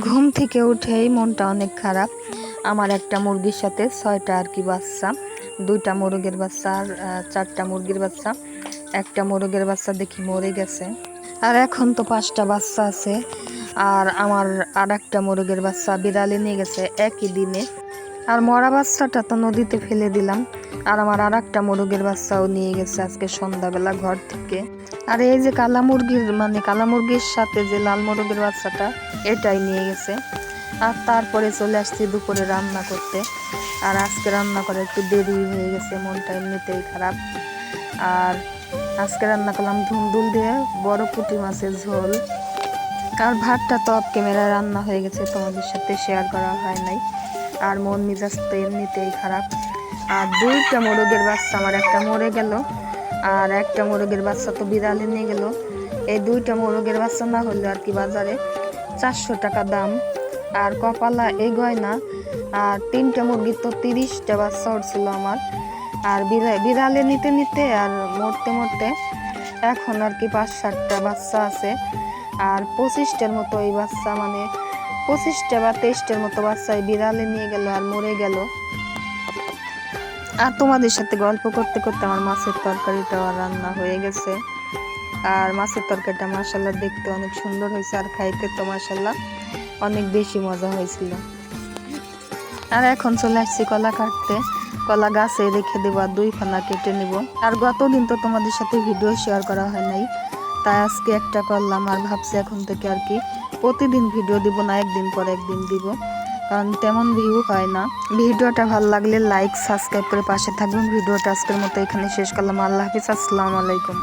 ঘুম থেকে উঠেই মনটা অনেক খারাপ। আমার একটা মুরগির সাথে ছয়টা আর কি বাচ্চা, দুইটা মোরগের বাচ্চা আর চারটা মুরগির বাচ্চা। একটা মোরগের বাচ্চা দেখি মরে গেছে। আর এখন তো পাঁচটা বাচ্চা আছে। আর আমার আর একটা মোরগের বাচ্চা বিড়ালে নিয়ে গেছে একই দিনে। আর মরা বাচ্চাটা তো নদীতে ফেলে দিলাম। আর আমার আর একটা মোরগের বাচ্চাও নিয়ে গেছে আজকে সন্ধ্যাবেলা ঘর থেকে। আর এই যে কালা মুরগির মানে কালা মুরগির সাথে যে লাল মুরগির বাচ্চাটা, এটাই নিয়ে গেছে। আর তারপরে চলে আসছি দুপুরে রান্না করতে। আর আজকে রান্না করে একটু দেরি হয়ে গেছে, মনটা এমনিতেই খারাপ। আর আজকে রান্না করলাম ধুন্দুল দিয়ে বড় পুঁটি মাছের ঝোল। আর ভাতটা তো ক্যামেরা রান্না হয়ে গেছে, তোমাদের সাথে শেয়ার করা হয় নাই। আর মন মেজাজ তো এমনিতেই খারাপ। আর দুইটা মোরগের বাচ্চা, আমার একটা মরে গেল। আর একটা মোরগের বাচ্চা তো বিড়ালে নিয়ে গেল। এই দুইটা মোরগের বাচ্চা না হলে আর কি বাজারে চারশো টাকা দাম। আর কপালা এই গয়না, আর তিনটা মুরগির তো তিরিশটা বাচ্চা উঠছিল আমার। আর বিড়া- বিড়ালে নিতে নিতে আর মরতে মরতে এখন আর কি পাঁচ সাতটা বাচ্চা আছে। আর পঁচিশটার মতো এই বাচ্চা মানে পঁচিশটা বা তেইশটার মতো বাচ্চা এই বিড়ালে নিয়ে গেল আর মরে গেল। আর তোমাদের সাথে গল্প করতে করতে আমার মাছের তরকারিটাও রান্না হয়ে গেছে। আর মাছের তরকারিটা মাসাল্লাহ দেখতে অনেক সুন্দর হয়েছে আর খাইতে তো মাসাল্লাহ অনেক বেশি মজা হয়েছিল। আর এখন চলে আসছি কলা কাটতে। কলা গাছে রেখে দেবো আর দুই খানা কেটে নেব। আর গতদিন তো তোমাদের সাথে ভিডিও শেয়ার করা হয় নাই, তাই আজকে একটা করলাম আর ভাবছি এখন থেকে আর কি প্রতিদিন ভিডিও দিব না, একদিন পর একদিন দিব। কারণ তেমন ভিউ হয় না। ভিডিওটা ভালো লাগলে লাইক সাবস্ক্রাইব করে পাশে থাকবেন। ভিডিওটা আজকের মতো এখানে শেষ করলাম। আল্লাহ হাফিজ, আসসালামু আলাইকুম।